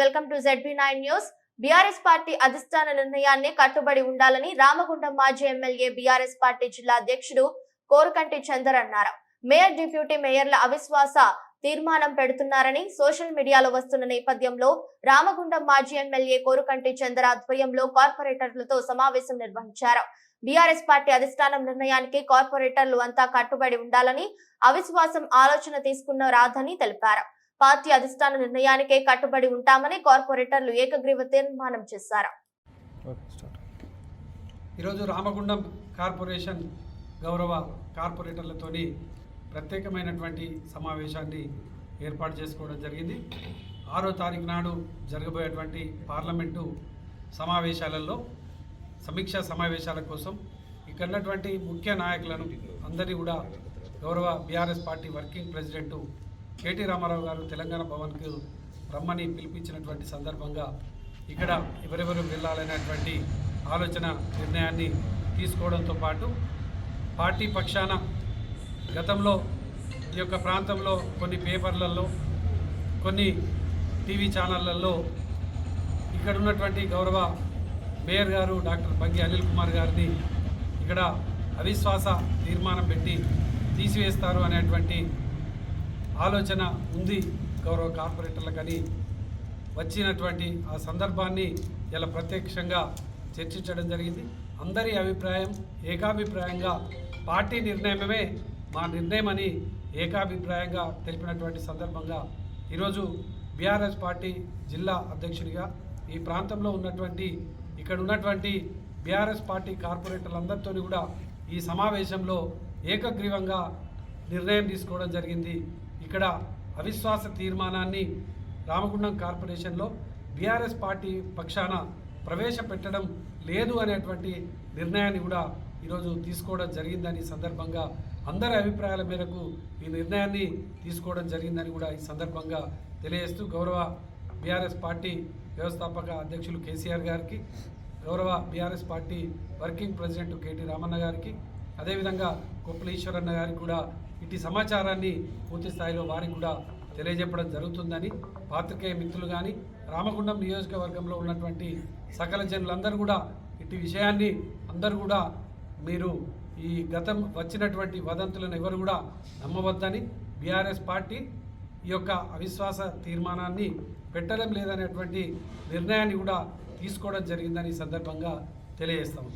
Welcome to Z B nine news BRS party అధిష్టాన నిర్ణయాన్ని కట్టుబడి ఉండాలని రామగుండం మాజీ ఎమ్మెల్యే బీఆర్ఎస్ పార్టీ జిల్లా అధ్యక్షుడు కోరకంటి చందర్ అన్నారు. మేయర్ డిప్యూటీ మేయర్ల అవిశ్వాస తీర్మానం పెడుతున్నారని సోషల్ మీడియాలో వస్తున్న నేపథ్యంలో రామగుండం మాజీ ఎమ్మెల్యే కోరుకంటి చందర్ ఆధ్వర్యంలో కార్పొరేటర్లతో సమావేశం నిర్వహించారు. బీఆర్ఎస్ పార్టీ అధిష్టానం నిర్ణయానికి కార్పొరేటర్లు అంతా కట్టుబడి ఉండాలని అవిశ్వాసం ఆలోచన తీసుకున్న రాదని తెలిపారు. పార్టీ అధిష్టాన నిర్ణయానికే కట్టుబడి ఉంటామని కార్పొరేటర్లు ఏకగ్రీవ తీర్మానం చేశారు. ఈరోజు రామగుండం కార్పొరేషన్ గౌరవ కార్పొరేటర్లతోని ప్రత్యేకమైనటువంటి సమావేశాన్ని ఏర్పాటు చేసుకోవడం జరిగింది. ఆరో తారీఖు నాడు జరగబోయేటువంటి పార్లమెంటు సమావేశాలలో సమీక్షా సమావేశాల కోసం ఇక్కడ ఉన్నటువంటి ముఖ్య నాయకులను అందరినీ కూడా గౌరవ BRS party working president KT Rama Rao గారు తెలంగాణ భవన్కు రమ్మని పిలిపించినటువంటి సందర్భంగా ఇక్కడ ఎవరెవరు వెళ్ళాలనేటువంటి ఆలోచన నిర్ణయాన్ని తీసుకోవడంతో పాటు పార్టీ పక్షాన గతంలో ఈ యొక్క ప్రాంతంలో కొన్ని పేపర్లలో కొన్ని టీవీ ఛానళ్ళలో ఇక్కడ ఉన్నటువంటి గౌరవ మేయర్ గారు డాక్టర్ బంగి అనిల్ కుమార్ గారిని ఇక్కడ అవిశ్వాస తీర్మానం పెట్టి తీసివేస్తారు అనేటువంటి ఆలోచన ఉంది గౌరవ కార్పొరేటర్లకని వచ్చినటువంటి ఆ సందర్భాన్ని ఇలా ప్రత్యక్షంగా చర్చించడం జరిగింది. అందరి అభిప్రాయం ఏకాభిప్రాయంగా పార్టీ నిర్ణయమే మా నిర్ణయం అని ఏకాభిప్రాయంగా తెలిపినటువంటి సందర్భంగా ఈరోజు బీఆర్ఎస్ పార్టీ జిల్లా అధ్యక్షుడిగా ఈ ప్రాంతంలో ఉన్నటువంటి ఇక్కడ ఉన్నటువంటి బీఆర్ఎస్ పార్టీ కార్పొరేటర్లందరితో కూడా ఈ సమావేశంలో ఏకగ్రీవంగా నిర్ణయం తీసుకోవడం జరిగింది. ఇక్కడ అవిశ్వాస తీర్మానాన్ని రామగుండం కార్పొరేషన్లో బీఆర్ఎస్ పార్టీ పక్షాన ప్రవేశపెట్టడం లేదు అనేటువంటి నిర్ణయాన్ని కూడా ఈరోజు తీసుకోవడం జరిగిందని సందర్భంగా అందరి అభిప్రాయాల మేరకు ఈ నిర్ణయాన్ని తీసుకోవడం జరిగిందని కూడా ఈ సందర్భంగా తెలియజేస్తూ గౌరవ బీఆర్ఎస్ పార్టీ వ్యవస్థాపక అధ్యక్షులు కేసీఆర్ గారికి గౌరవ BRS party working president KT Ramanna గారికి అదేవిధంగా కొప్పుల ఈశ్వరన్న గారికి కూడా ఇటు సమాచారాన్ని పూర్తి స్థాయిలో వారికి కూడా తెలియజెప్పడం జరుగుతుందని పాత్రికేయ మిత్రులు కానీ రామగుండం నియోజకవర్గంలో ఉన్నటువంటి సకల జనులందరూ కూడా ఇటు విషయాన్ని అందరూ కూడా మీరు ఈ గతం వచ్చినటువంటి వదంతులను ఎవరు కూడా నమ్మవద్దని బీఆర్ఎస్ పార్టీ ఈ యొక్క అవిశ్వాస తీర్మానాన్ని పెట్టడం లేదనేటువంటి నిర్ణయాన్ని కూడా తీసుకోవడం జరిగిందని ఈ సందర్భంగా తెలియజేస్తాము